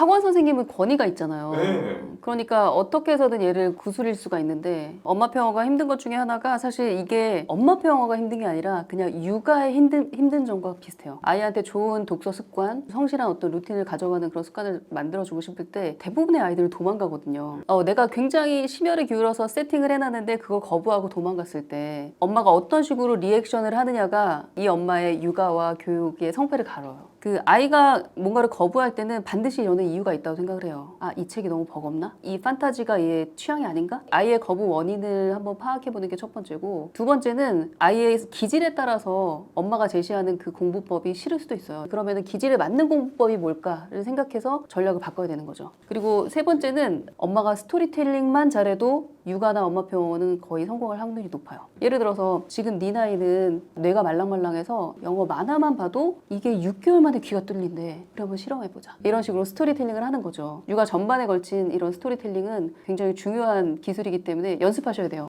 학원 선생님은 권위가 있잖아요. 네. 그러니까 어떻게 해서든 얘를 구슬릴 수가 있는데 엄마 평화가 힘든 것 중에 하나가 사실 이게 엄마 평화가 힘든 게 아니라 그냥 육아의 힘든 힘든 점과 비슷해요. 아이한테 좋은 독서 습관, 성실한 어떤 루틴을 가져가는 그런 습관을 만들어 주고 싶을 때 대부분의 아이들은 도망가거든요. 어, 내가 굉장히 심혈을 기울여서 세팅을 해놨는데 그걸 거부하고 도망갔을 때 엄마가 어떤 식으로 리액션을 하느냐가 이 엄마의 육아와 교육의 성패를 가려요. 그 아이가 뭔가를 거부할 때는 반드시 여는 이유가 있다고 생각을 해요. 아, 이 책이 너무 버겁나? 이 판타지가 얘 취향이 아닌가? 아이의 거부 원인을 한번 파악해 보는 게 첫 번째고 두 번째는 아이의 기질에 따라서 엄마가 제시하는 그 공부법이 싫을 수도 있어요. 그러면은 기질에 맞는 공부법이 뭘까를 생각해서 전략을 바꿔야 되는 거죠. 그리고 세 번째는 엄마가 스토리텔링만 잘해도 육아나 엄마 표현은 거의 성공할 확률이 높아요. 예를 들어서 지금 네 나이는 뇌가 말랑말랑해서 영어 만화만 봐도 이게 6개월 만에 귀가 뚫린대. 그래 한번 실험해보자. 이런 식으로 스토리텔링을 하는 거죠. 육아 전반에 걸친 이런 스토리텔링은 굉장히 중요한 기술이기 때문에 연습하셔야 돼요.